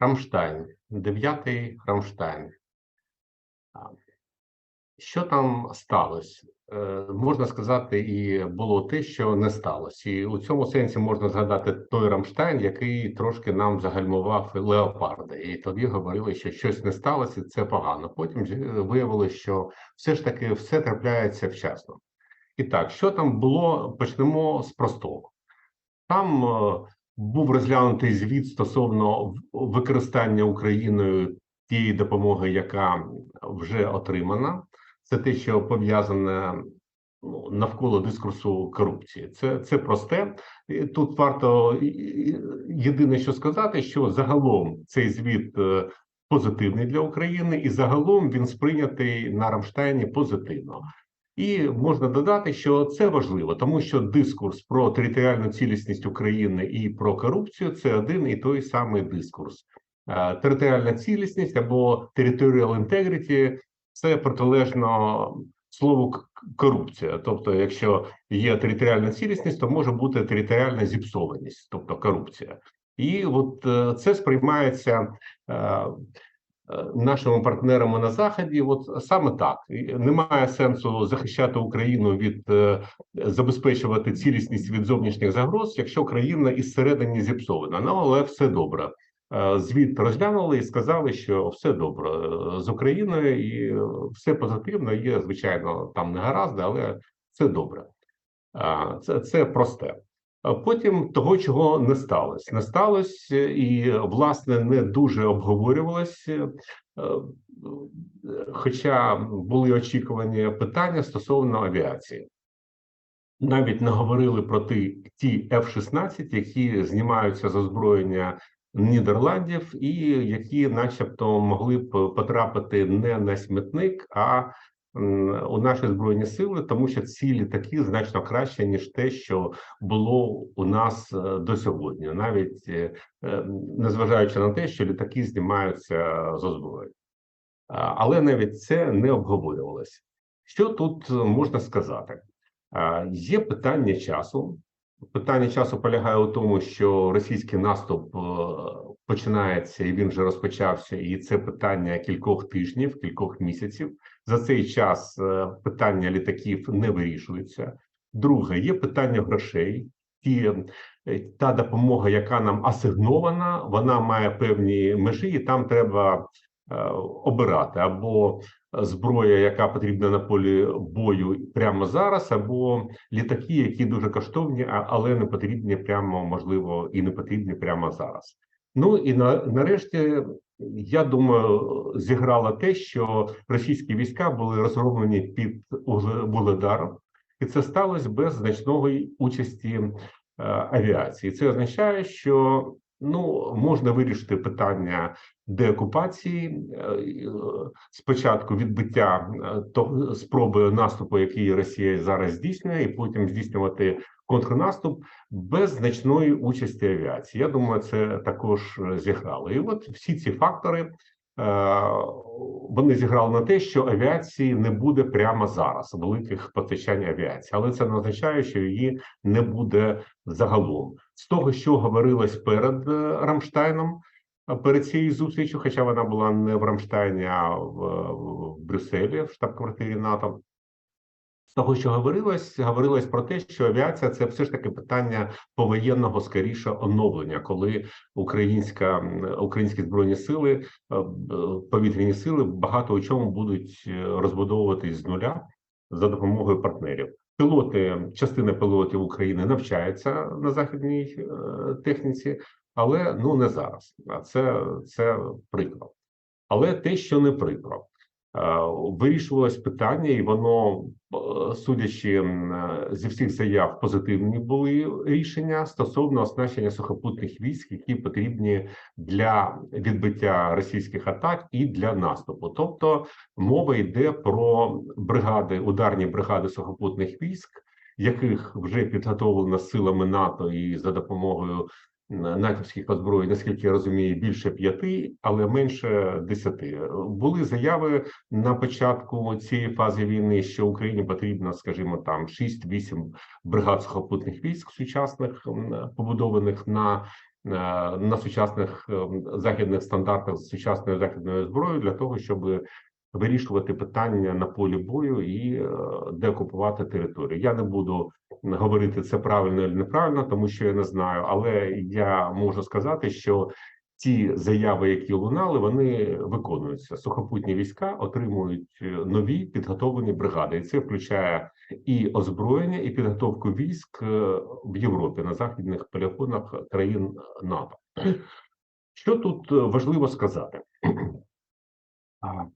Рамштайн, дев'ятий Рамштайн. Що там сталося? Е, Можна сказати, і було те, що не сталося. І у цьому сенсі можна згадати той Рамштайн, який трошки нам загальмував леопарди. І тоді говорили, що щось не сталося, і це погано. Потім е, виявилося, що все ж таки все трапляється вчасно. І так, що там було? Почнемо з простого. Там е, був розглянутий звіт стосовно використання Україною тієї допомоги, яка вже отримана. Це те, що пов'язане ну, навколо дискурсу корупції. Це, це просте. Тут варто єдине, що сказати, що загалом цей звіт е, позитивний для України, і загалом він сприйнятий на Рамштайні позитивно. І можна додати, що це важливо, тому що дискурс про територіальну цілісність України і про корупцію це один і той самий дискурс. Е, Територіальна цілісність або territorial integrity – це протилежно слову корупція. Тобто, якщо є територіальна цілісність, то може бути територіальна зіпсованість, тобто корупція. І от е, це сприймається е, нашими партнерами на заході. От саме так немає сенсу захищати Україну від е, забезпечувати цілісність від зовнішніх загроз, якщо країна із середини зіпсована. Ну але все добре. Е, Звіт розглянули і сказали, що все добре е, з Україною, і все позитивно. Є звичайно там не гаразди, але все добре. Це, це просте. Потім того, чого не сталося. Не сталося і, власне, не дуже обговорювалося, е, е, хоча були очікувані питання стосовно авіації. Навіть не говорили про ті, ті F-16, які знімаються з озброєння Нідерландів, і які, начебто, могли б потрапити не на смітник, а у наші збройні сили, тому що ці літаки значно краще ніж те, що було у нас е, до сьогодні, навіть е, е, незважаючи на те, що літаки знімаються з озброєння. Але навіть це не обговорювалося. Що тут можна сказати? Є питання часу. Питання часу полягає у тому, що російський наступ починається і він вже розпочався, і це питання кількох тижнів, кількох місяців. За цей час е, питання літаків не вирішується. Друге, є питання грошей. Ті, е, та допомога, яка нам асигнована, вона має певні межі, і там треба е, обирати або зброя, яка потрібна на полі бою прямо зараз, або літаки, які дуже коштовні, але не потрібні прямо, можливо, і не потрібні прямо зараз. Ну і на нарешті, я думаю, зіграло те, що російські війська були розроблені під Угле- Вугледаром, і це сталося без значної участі е, авіації. Це означає, що ну можна вирішити питання деокупації, е, е, спочатку відбиття спроби наступу, який Росія зараз здійснює, і потім здійснювати контрнаступ без значної участі авіації. Я думаю, це також е, зіграло. І от всі ці фактори е, вони зіграли на те, що авіації не буде прямо зараз, великих постачань авіації, але це не означає, що її не буде загалом. З того, що говорилось перед е, Рамштайном, перед цією зустрічю, хоча вона була не в Рамштайні, а в Брюсселі, в штаб-квартирі НАТО. Того, що говорилось, говорилось про те, що авіація це все ж таки питання повоєнного скоріше оновлення, коли українська українські збройні сили, е, повітряні сили багато у чому будуть е, розбудовуватись з нуля за допомогою партнерів. Пілоти, частина пілотів України навчаються на західній е, техніці, але ну не зараз. А це, це прикро. Але те, що не прикро, вирішувалось питання, і воно, е, судячи е, зі всіх заяв, позитивні були рішення стосовно оснащення сухопутних військ, які потрібні для відбиття російських атак і для наступу. Тобто мова йде про бригади, ударні бригади сухопутних військ, яких вже підготовлено силами НАТО і за допомогою натівських озброєнь, наскільки я розумію, більше п'яти, але менше десяти. Були заяви на початку цієї фази війни, що Україні потрібно, скажімо, там 6-8 бригад сухопутних військ сучасних побудованих на на сучасних ем, західних стандартах з сучасною західною зброєю для того, щоб вирішувати питання на полі бою і е, деокупувати територію. Я не буду говорити це правильно чи неправильно, тому що я не знаю, але я можу сказати, що ті заяви, які лунали, вони виконуються. Сухопутні війська отримують е, нові підготовлені бригади, і це включає і озброєння, і підготовку військ е, в Європі на західних полігонах країн НАТО. Що тут важливо сказати?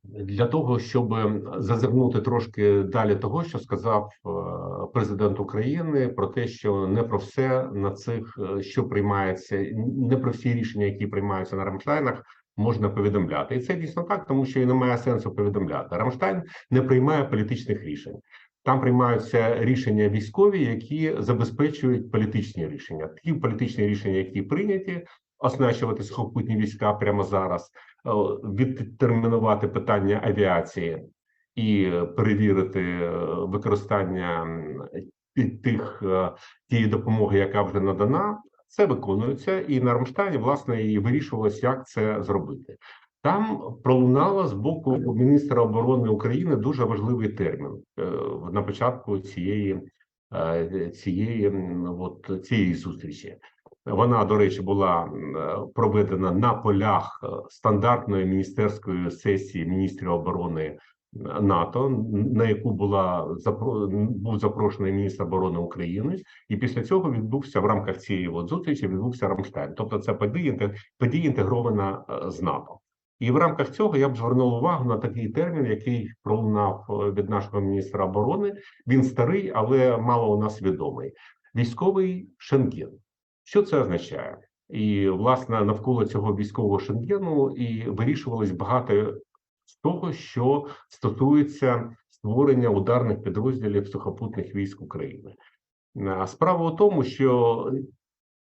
Для того щоб зазирнути трошки далі того, що сказав е, президент України про те, що не про все на цих, е, що приймається, не про всі рішення, які приймаються на Рамштайнах, можна повідомляти, і це дійсно так, тому що і немає сенсу повідомляти. Рамштайн не приймає політичних рішень. Там приймаються рішення військові, які забезпечують політичні рішення. Ті політичні рішення, які прийняті, оснащувати сухопутні війська прямо зараз. Е, відтермінувати питання авіації і перевірити е, використання тих е, тієї допомоги, яка вже надана, це виконується, і на Рамштайні власне і вирішувалось, як це зробити. Там пролунало з боку міністра оборони України дуже важливий термін на початку цієї цієї от, цієї зустрічі. Вона, до речі, була проведена на полях е, стандартної міністерської сесії міністрів оборони е, НАТО, на яку була був запрошений міністр оборони України, і після цього відбувся в рамках цієї зустрічі. Відбувся Рамштайн. Тобто, це подія подія інтегрована е, з НАТО. І в рамках цього я б звернув увагу на такий термін, який пролунав від нашого міністра оборони. Він старий, але мало у нас відомий. Військовий Шенген. Що це означає? І власне навколо цього військового шенгену і вирішувалось багато з того, що стосується створення ударних підрозділів сухопутних військ України. Справа у тому, що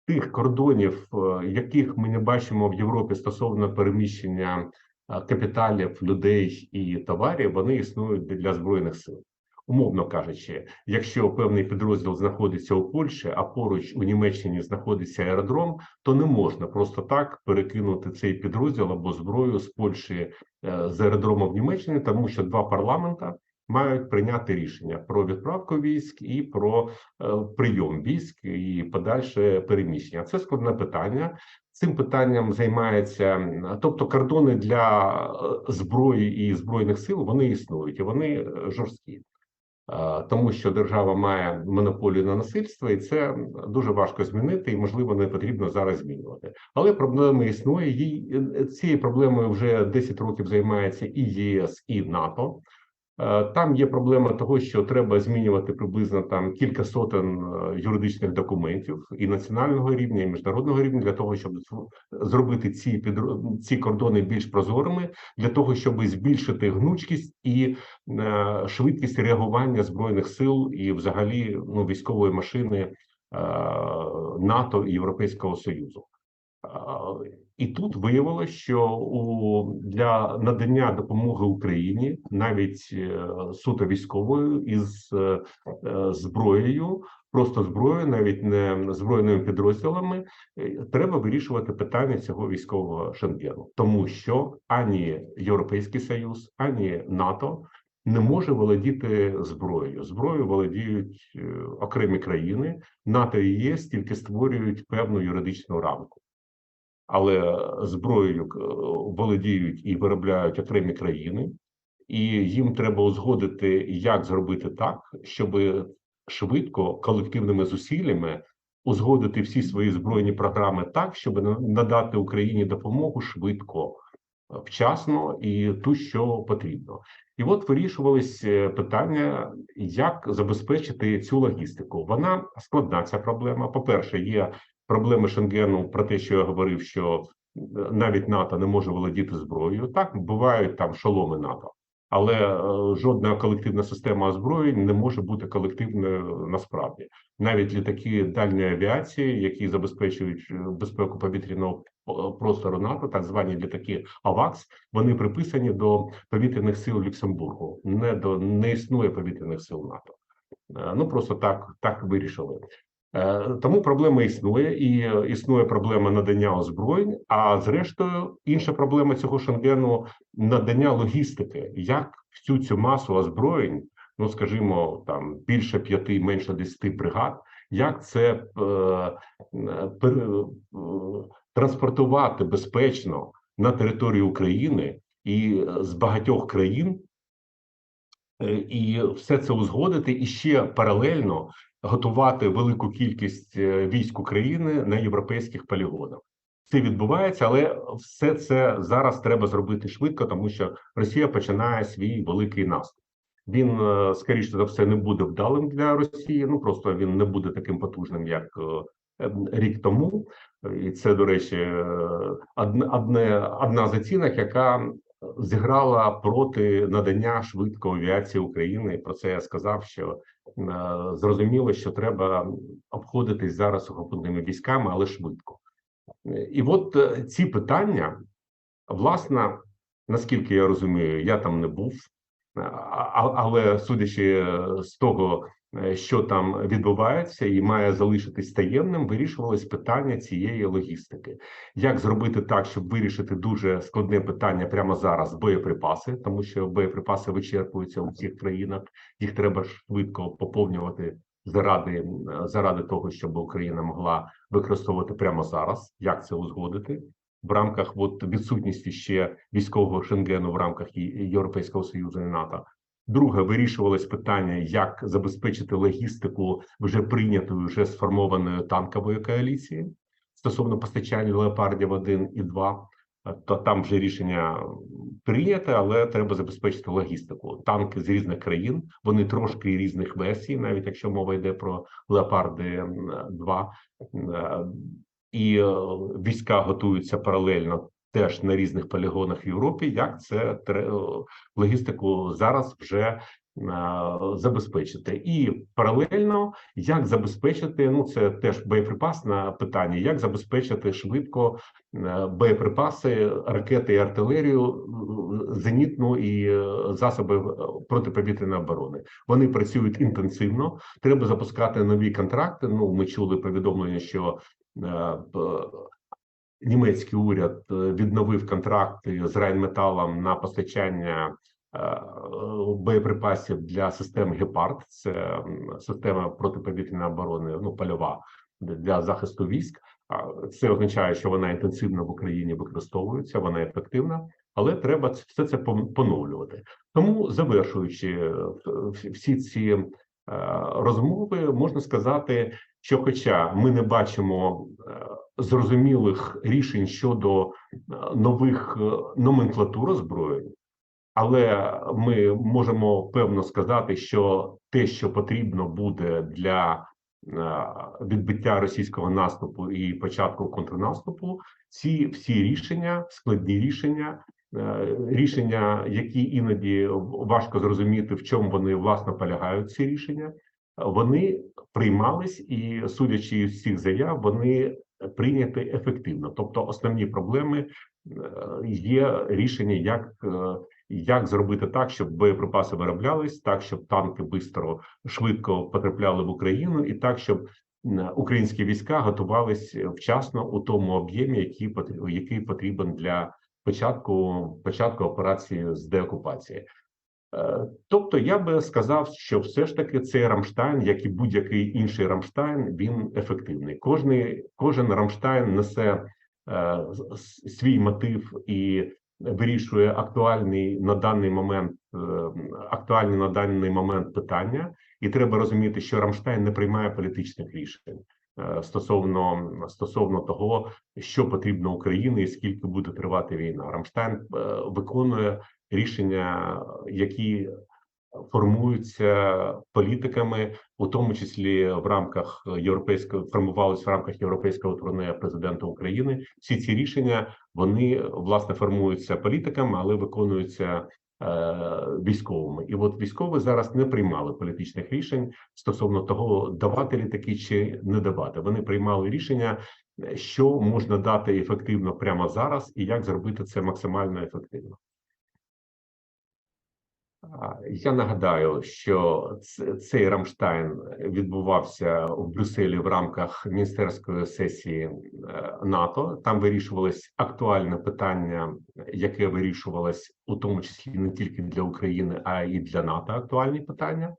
тих кордонів, е, яких ми не бачимо в Європі стосовно переміщення е, капіталів, людей і товарів, вони існують для збройних сил умовно кажучи, якщо певний підрозділ знаходиться у Польщі, а поруч у Німеччині знаходиться аеродром, то не можна просто так перекинути цей підрозділ або зброю з Польщі е, з аеродрому в Німеччині, тому що два парламента. Мають прийняти рішення про відправку військ і про е, прийом військ і подальше переміщення. Це складне питання. Цим питанням займається, тобто кордони для е, зброї і збройних сил вони існують і вони жорсткі тому що держава має монополію на насильство, і це дуже важко змінити, і можливо не потрібно зараз змінювати. Але проблема існує. її цією проблемою вже 10 років займається і ЄС, і НАТО. Е, там є проблема того, що треба змінювати приблизно там кілька сотень е, юридичних документів і національного рівня, і міжнародного рівня для того, щоб зробити ці під ці кордони більш прозорими, для того, щоб збільшити гнучкість і е, швидкість реагування збройних сил і, взагалі, ну військової машини НАТО і Європейського Союзу. І тут виявилося, що у для надання допомоги Україні навіть е, суто військовою із е, е, зброєю, просто зброєю, навіть не збройними підрозділами, треба вирішувати питання цього військового шенгену, тому що ані Європейський Союз, ані НАТО не може володіти зброєю. Зброєю володіють окремі країни, НАТО і ЄС тільки створюють певну юридичну рамку але зброєю е, володіють і виробляють окремі країни, і їм треба узгодити, як зробити так, щоб швидко колективними зусиллями узгодити всі свої збройні програми так, щоб надати Україні допомогу швидко, вчасно і ту, що потрібно. І от вирішувались е, питання, як забезпечити цю логістику. Вона складна ця проблема. По перше, є проблеми Шенгену про те, що я говорив, що е, навіть НАТО не може володіти зброєю. Так бувають там шоломи НАТО, але е, жодна колективна система озброєнь не може бути колективною насправді. Навіть літаки дальньої авіації, які забезпечують е, безпеку повітряного простору НАТО, так звані літаки АВАКС, вони приписані до повітряних сил Люксембургу. Не до не існує повітряних сил НАТО. Ну просто так так вирішили. Е, Тому проблема існує, і існує проблема надання озброєнь. А зрештою, інша проблема цього шенгену надання логістики. Як всю цю масу озброєнь, ну скажімо, там більше п'яти, менше десяти бригад, як це е, е, транспортувати безпечно на територію України і з багатьох країн, е, і все це узгодити, і ще паралельно готувати велику кількість е, військ України на європейських полігонах. Це відбувається, але все це зараз треба зробити швидко, тому що Росія починає свій великий наступ. Він е, скоріше за все не буде вдалим для Росії. Ну просто він не буде таким потужним, як е, рік тому. І це, до речі, одне, одна з оцінок, яка зіграла проти надання швидкої авіації України. Про це я сказав, що зрозуміло, що треба обходитись зараз сухопутними військами, але швидко. Е, І от е, ці питання, власне, наскільки я розумію, я там не був, але судячи е, з того, е, що там відбувається, і має залишитись таємним, вирішувалось питання цієї логістики. Як зробити так, щоб вирішити дуже складне питання прямо зараз боєприпаси, тому що боєприпаси вичерпуються у всіх країнах, їх треба швидко поповнювати заради, заради того, щоб Україна могла використовувати прямо зараз. Як це узгодити? В рамках от відсутності ще військового шенгену в рамках Європейського союзу і НАТО. Друге, вирішувалось питання, як забезпечити логістику вже прийнятої, вже сформованої танкової коаліції стосовно постачання леопардів 1 і 2. Е, То там вже рішення прийняте, але треба забезпечити логістику. Танки з різних країн, вони трошки різних версій, навіть якщо мова йде про леопарди 2. І е, війська готуються паралельно теж на різних полігонах в Європі. Як це тре- логістику зараз вже е, забезпечити, і паралельно як забезпечити ну це теж боєприпасне питання, як забезпечити швидко е, боєприпаси, ракети і артилерію, е, зенітну і е, засоби е, протиповітряної оборони. Вони працюють інтенсивно. Треба запускати нові контракти. Ну ми чули повідомлення, що е, німецький уряд е, відновив контракти з Райнметалом на постачання е, боєприпасів для систем Гепард. Це система протиповітряної оборони, ну польова для захисту військ. Це означає, що вона інтенсивно в Україні використовується, вона ефективна, але треба все це поновлювати. Тому, завершуючи е, всі ці е, розмови, можна сказати, що, хоча ми не бачимо е, зрозумілих рішень щодо е, нових е, номенклатур озброєнь, але ми можемо певно сказати, що те, що потрібно буде для відбиття російського наступу і початку контрнаступу, ці всі рішення, складні рішення, рішення, які іноді важко зрозуміти, в чому вони власне полягають. Ці рішення вони приймались, і судячи з цих заяв, вони прийняті ефективно. Тобто, основні проблеми е, є рішення, як, е, як зробити так, щоб боєприпаси вироблялись, так щоб танки бистро швидко потрапляли в Україну, і так, щоб українські війська готувались вчасно у тому об'ємі, який який потрібен для початку початку операції з деокупації. Е, Тобто я би сказав, що все ж таки цей Рамштайн, як і будь-який інший Рамштайн, він ефективний. Кожний кожен Рамштайн несе е, свій мотив і вирішує актуальний на даний момент е, актуальні на даний момент питання, і треба розуміти, що Рамштайн не приймає політичних рішень. е, Стосовно стосовно того, що потрібно Україні і скільки буде тривати війна, Рамштайн е, виконує рішення, які формуються політиками, у тому числі в рамках європейського формувалися в рамках європейського турне президента України. Всі ці рішення вони власне формуються політиками, але виконуються е, військовими. І от військові зараз не приймали політичних рішень стосовно того, давати літаки чи не давати. Вони приймали рішення, що можна дати ефективно прямо зараз, і як зробити це максимально ефективно. Я нагадаю, що цей Рамштайн відбувався в Брюсселі в рамках міністерської сесії е, НАТО. Там вирішувалось актуальне питання, яке вирішувалось у тому числі не тільки для України, а й для НАТО. Актуальні питання.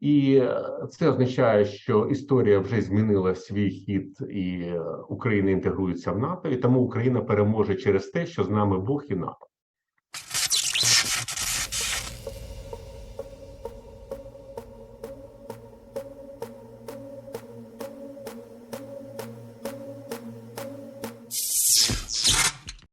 І е, це означає, що історія вже змінила свій хід, і е, Україна інтегрується в НАТО, і тому Україна переможе через те, що з нами Бог і НАТО.